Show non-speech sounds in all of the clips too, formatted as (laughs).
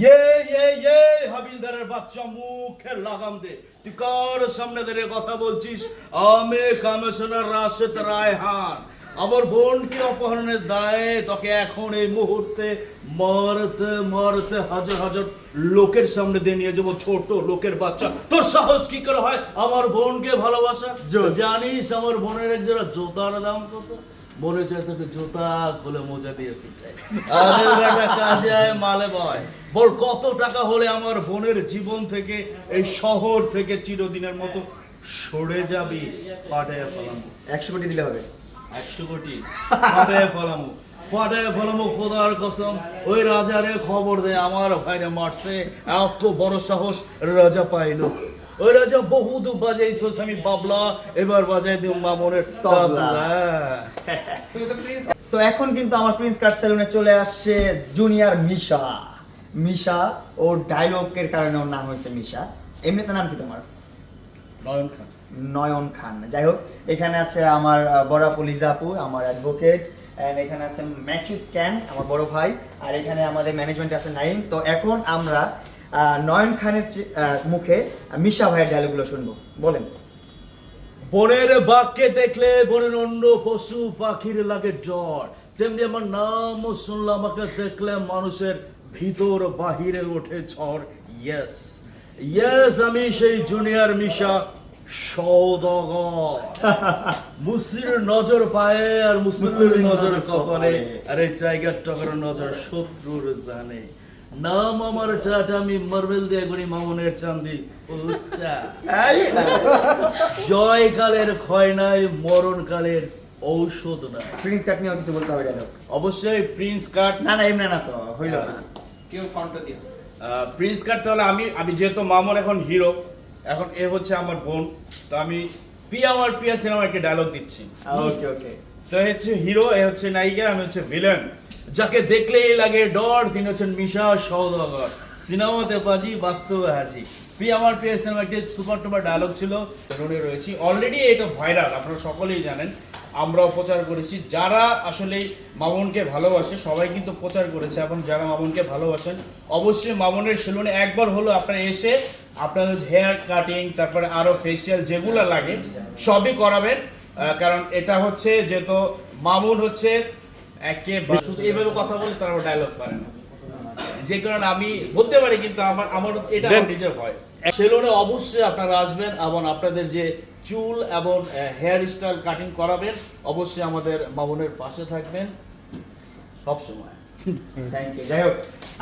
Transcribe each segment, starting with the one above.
ইয়ে ইয়ে ইয়ে হাবিলদারের বাচ্চা মুখে লাগাম দে। তুই কার সামনে দাঁড়িয়ে কথা বলছিস? আমি কমিশনার রাশেদ রায়হান। আমার বোনকে অপহরণের দায়ে তোকে এখন এই মুহূর্তে মারতে মারতে হাজার হাজার লোকের সামনে দিয়ে নিয়ে যাব ছোট লোকের বাচ্চা। তোর সাহস কি করে হয়? আমার বোনকে ভালোবাসা? জানিস আমার বোনের এক জোড়া জুতার দাম কত? মনে চায় তোকে জুতা খুলে মোজা দিয়ে পিটাই কাজে আয় মালে বয়। বল কত টাকা হলে আমার বোনের জীবন থেকে এই শহর থেকে চিরদিনের মতো সরে যাবি? ফাটাইয়া ফেলামু। একশো কোটি দিলে হবে। একশো কোটি। ফাটাইয়া ফেলামু। ফাটাইয়া ফেলামু খোদার কসম। ওই রাজারে খবর দে আমার ভাইরে মারছে। এত বড় সাহস রাজা পাইলো ওই রাজা বহুত বাজাইছোস আমি বাবলা এবার বাজাই দিও মামনের তবলা। সো এখন কিন্তু আমার প্রিন্স কাট সেলুনে চলে আসছে জুনিয়র মিশা মিশা ওর ডায়লগের কারণে ওর নাম হয়েছে মিশা এমনিতে নাম কি তোমার? নয়ন খান। নয়ন খান। যাই হোক এখানে আছে আমার বড় আপু আমার অ্যাডভোকেট এন্ড এখানে আছে ম্যাচুদ ক্যান আমার বড় ভাই আর এখানে আমাদের ম্যানেজমেন্ট আছে নাইম তো এখন আমরা নয়ন খানের মুখে মিশা ভাইয়ের ডায়লগগুলো শুনব। বলেন। বনের বাঘকে দেখলে বনের অন্য পশু পাখির লাগে জ্বর। তেমনি আমার নামও শুনলে আমাকে দেখলে মানুষের ভিতর বাহিরে ওঠে ঝড়। ইয়েস ইয়েস আমি সেই জুনিয়র মিশা সৌদগর (laughs) মুসির নজর পায়ে আর মুসলিমের নজর কপালে। আর এই টাইগার টগর নজর শত্রুর জানে। নাম আমার টাটা আমি মার্বেল দিয়ে করি মামুনের চান্দি। উচ্চা। জয়কালের ক্ষয় নাই মরণকালের ঔষধ নাই। প্রিন্স কাট নিয়েও কিছু বলতে হবে ডায়লগ। অবশ্যই প্রিন্স কাট না না এমনি না তো হইল না। কেউ কণ্ঠ দিয়ে প্রিন্স কাট তাহলে আমি আমি যেহেতু মামুন এখন হিরো এখন এ হচ্ছে আমার বোন তো আমি পিয়া আমার পিয়া সিনেমা একটা ডায়লগ দিচ্ছি। ওকে ওকে। তো হচ্ছে হিরো এ হচ্ছে নায়িকা আমি হচ্ছে ভিলেন যাকে দেখলেই লাগে ডর, তিনি হচ্ছেন মিশা সৌদাগর সিনেমাতে বাজি, বাস্তবে হাজি। পি আমার পি সিনেমা একটি সুপার টুপার ডায়লগ ছিল, রোডে রয়েছি। অলরেডি এটা ভাইরাল আপনারা সকলেই জানেন। আমরাও প্রচার করেছি। যারা আসলে মামুনকে ভালোবাসে, সবাই কিন্তু প্রচার করেছে। এবং যারা মামুনকে ভালোবাসেন, অবশ্যই মামুনের সেলুনে একবার হলো আপনারা এসে আপনাদের হেয়ার কাটিং তারপরে আরও ফেসিয়াল যেগুলো লাগে, সবই করাবেন। কারণ এটা হচ্ছে যেহেতু মামুন হচ্ছে একেবারে। শুধু এইভাবে কথা বলে তারা ডায়লগ পারে না। যে কারণে আমি বলতে পারি কিন্তু আমার আমার এটা নিজের ভয়েস সেলুনে অবশ্যই আপনারা আসবেন এবং আপনাদের যে চুল এবং হেয়ার স্টাইল কাটিং করাবেন অবশ্যই আমাদের মামুনের পাশে থাকবেন সব সময়। থ্যাংক ইউ যাই হোক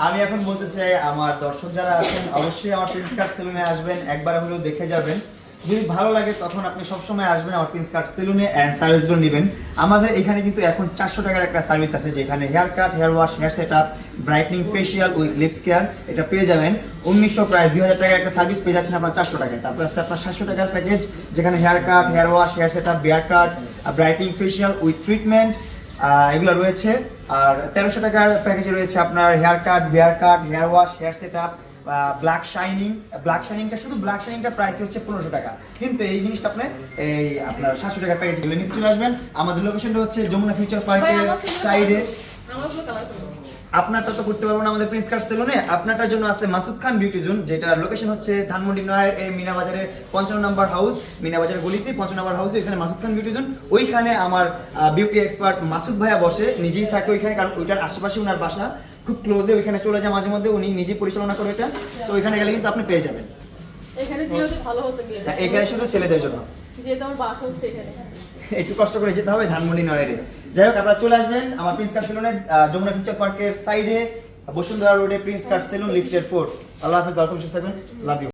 আমি এখন বলতে চাই আমার দর্শক যারা আছেন অবশ্যই আমার প্রিন্স কাট সেলুনে আসবেন একবার হলেও দেখে যাবেন। যদি ভালো লাগে, তখন আপনি সবসময় আসবেন আমার প্রিন্স কাট সেলুনে অ্যান্ড সার্ভিসগুলো নেবেন। আমাদের এখানে কিন্তু এখন চারশো টাকার একটা সার্ভিস আছে, যেখানে haircut hair wash hair set up brightening facial with lips care এটা পেয়ে যাবেন। উনিশশো প্রায় দুই হাজার টাকার একটা সার্ভিস পেয়ে যাচ্ছেন আপনার চারশো টাকায়। তারপর আছে আপনার সাতশো টাকার প্যাকেজ যেখানে haircut hair wash hair set up beard cut brightening facial with treatment এগুলো রয়েছে। আর তেরোশো টাকার প্যাকেজে রয়েছে আপনার haircut beard cut hair wash hair set up black shining black শাইনিংটা শুধু ব্ল্যাক শাইনিংটা প্রাইস হচ্ছে পনেরোশো টাকা। কিন্তু এই জিনিসটা আপনি এই আপনার সাতশো টাকার প্যাকেজ এগুলো নিতে চলে আসবেন। আমাদের লোকেশনটা হচ্ছে যমুনা ফিউচার পার্কের সাইডে আপনারটা তো করতে পারব না আমাদের প্রিন্স কার্ড সেলুনে আপনারটার জন্য আছে মাসুদ খান বিউটি জোন যেটা লোকেশন হচ্ছে ধানমন্ডি নয়ের এই মিনা বাজারের পঞ্চান্ন নম্বর হাউস মিনা বাজারের গলিতে পঞ্চান্ন নম্বর হাউসে ওইখানে মাসুদ খান বিউটি জোন ওইখানে আমার বিউটি এক্সপার্ট মাসুদ ভাইয়া বসে নিজেই থাকে ওইখানে কারণ ওইটার আশেপাশে ওনার বাসা। খুব ক্লোজে ওইখানে চলে যায় মাঝে মধ্যে উনি নিজে পরিচালনা করে এটা। সো ওইখানে গেলে কিন্তু আপনি পেয়ে যাবেন। এখানে ভালো হতো হ্যাঁ, এখানে শুধু ছেলেদের জন্য। যেহেতু আমার বাস হচ্ছে এখানে। একটু কষ্ট করে যেতে হবে ধানমন্ডি নয়ের। যাই হোক আপনারা চলে আসবেন আমার প্রিন্স কার্ড সেলুনে যমুনা ফিউচার পার্কের সাইডে বসুন্ধরা রোডে প্রিন্স কার্ড সেলুন লিফটের ফোর আল্লাহ হাফিজ ভালো সুস্থ থাকবেন। Love you